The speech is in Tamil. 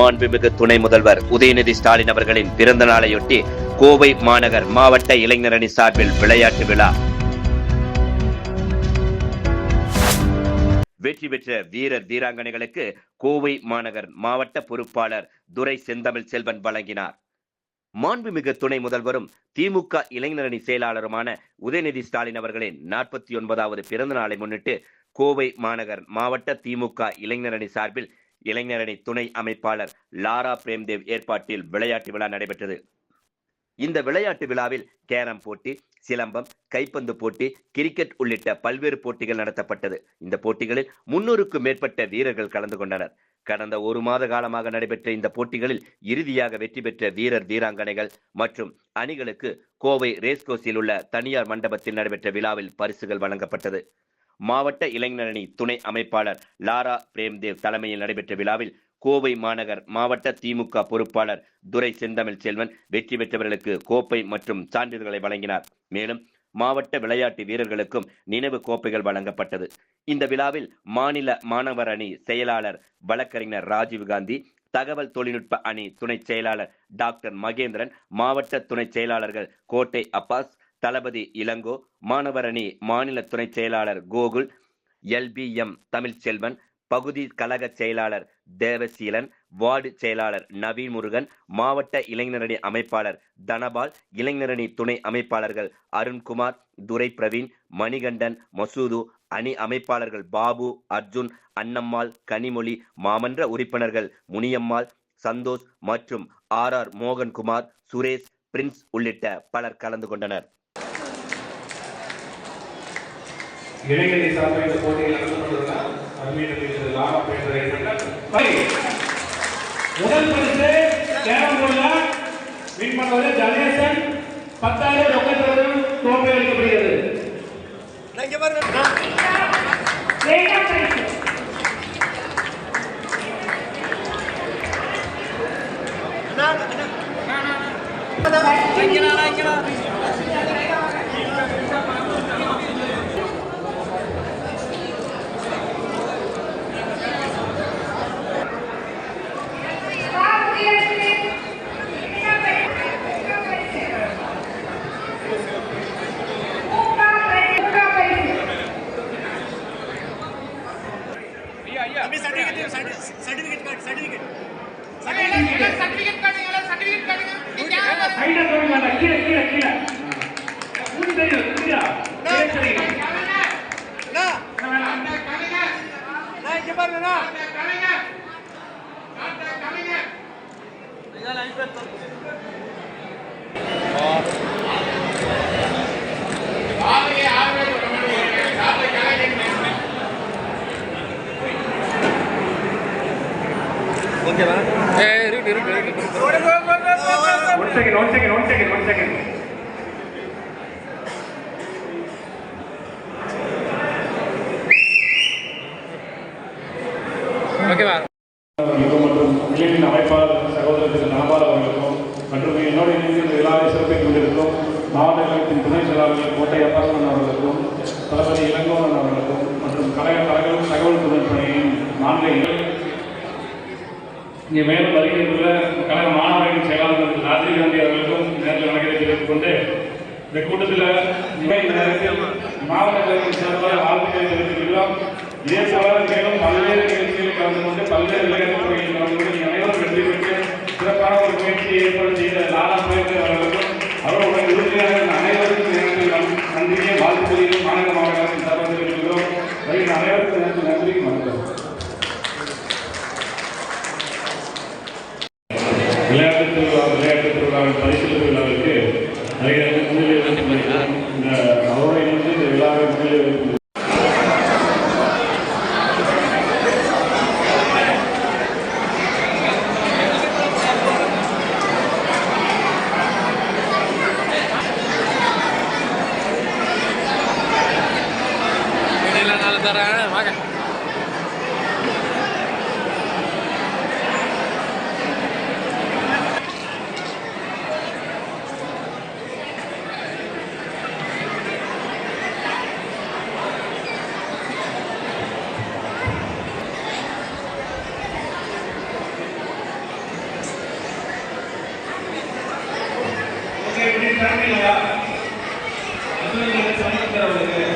மாண்புமிகு துணை முதல்வர் உதயநிதி ஸ்டாலின் அவர்களின் பிறந்த நாளையொட்டி கோவை மாநகர் மாவட்ட இளைஞரணி சார்பில் விளையாட்டு விழா. வெற்றி பெற்ற வீரர் வீராங்கனைகளுக்கு கோவை மாநகர் மாவட்ட பொறுப்பாளர் துரை செந்தமிழ் செல்வன் வழங்கினார். மாண்புமிகு துணை முதல்வரும் திமுக இளைஞரணி செயலாளருமான உதயநிதி ஸ்டாலின் அவர்களின் நாற்பத்தி ஒன்பதாவது பிறந்த நாளை முன்னிட்டு கோவை மாநகர் மாவட்ட திமுக இளைஞரணி சார்பில் இளைஞரணி துணை அமைப்பாளர் லாரா பிரேம்தேவ் ஏற்பாட்டில் விளையாட்டு விழா நடைபெற்றது. இந்த விளையாட்டு விழாவில் கேரம் போட்டி சிலம்பம் கைப்பந்து போட்டி கிரிக்கெட் உள்ளிட்ட பல்வேறு போட்டிகள் நடத்தப்பட்டது. இந்த போட்டிகளில் முன்னூறுக்கும் மேற்பட்ட வீரர்கள் கலந்து கொண்டனர். கடந்த ஒரு மாத காலமாக நடைபெற்ற இந்த போட்டிகளில் இறுதியாக வெற்றி பெற்ற வீரர் வீராங்கனைகள் மற்றும் அணிகளுக்கு கோவை ரேஸ்கோஸில் உள்ள தனியார் மண்டபத்தில் நடைபெற்ற விழாவில் பரிசுகள் வழங்கப்பட்டது. மாவட்ட இளைஞரணி துணை அமைப்பாளர் லாரா பிரேம்தேவ் தலைமையில் நடைபெற்ற விழாவில் கோவை மாநகர் மாவட்ட திமுக பொறுப்பாளர் துரை செந்தமிழ் செல்வன் வெற்றி பெற்றவர்களுக்கு கோப்பை மற்றும் சான்றிதழ்களை வழங்கினார். மேலும் மாவட்ட விளையாட்டு வீரர்களுக்கும் நினைவு கோப்பைகள் வழங்கப்பட்டது. இந்த விழாவில் மாநில மாணவர் அணி செயலாளர் வழக்கறிஞர் ராஜீவ்காந்தி தகவல் தொழில்நுட்ப அணி துணை செயலாளர் டாக்டர் மகேந்திரன் மாவட்ட துணை செயலாளர்கள் கோட்டை அப்பாஸ் தளபதி இளங்கோ மாணவரணி மாநில துணை செயலாளர் கோகுல் எல்பிஎம் தமிழ்ச்செல்வன் பகுதி கழக செயலாளர் தேவசீலன் வார்டு செயலாளர் நவீன் முருகன் மாவட்ட இளைஞரணி அமைப்பாளர் தனபால் இளைஞரணி துணை அமைப்பாளர்கள் அருண்குமார் துரை பிரவீன் மணிகண்டன் மசூது அணி அமைப்பாளர்கள் பாபு அர்ஜுன் அன்னம்மாள் கனிமொழி மாமன்ற உறுப்பினர்கள் முனியம்மாள் சந்தோஷ் மற்றும் R R Mohankumar Suresh Prince உள்ளிட்ட பலர் கலந்து கொண்டனர். இளைஞரை சார்ந்த இந்த போட்டியில் கலந்து கொண்டிருந்தார். அருமையான பேசுறது லாபா பேசுறது முதல் பரிசு கேரம் போர்டுல வின் பண்ணுவது கணேசன். பத்தாயிரம் ரொக்கத்தோடு கோப்பை அளிக்கப்படுகிறது. சைடுல one second one second one second one second அவர்களுக்கும் சிறப்பித்துக் கொண்டிருக்கும் மாவட்ட கழகத்தின் துணை செயலாளர்கள் கோட்டை அப்பாசன் அவர்களுக்கும் தளபதி இளங்கோவன் அவர்களுக்கும் மற்றும் கழக கழகம் தகவல் தொழில்நுட்பணியின் நான்கு இங்கே மேலும் வருகின்ற கழக மாணவர்களின் செயலாளர் திரு ராஜீவ் காந்தி அவர்களுக்கும் நேரில் வணக்கத்தை தெரிவித்துக் கொண்டு இந்த கூட்டத்தில் இன்றைய நேரத்தில் மாவட்ட கழகத்தின் சார்பாக தெரிவித்துக் கொள்கிறோம். இதே போல மேலும் பல்வேறு நிகழ்ச்சிகளில் கலந்து கொண்டு பல்வேறு விளையாட்டுத் அவர்கள் பரிசீலனை விழாவிற்கு நிறைய இந்த அவரோட இணைந்து இந்த விழாவை முன்னிலை தரேன் வாங்க. கிளம்பிலையா சமீபத்தில் அவருக்கு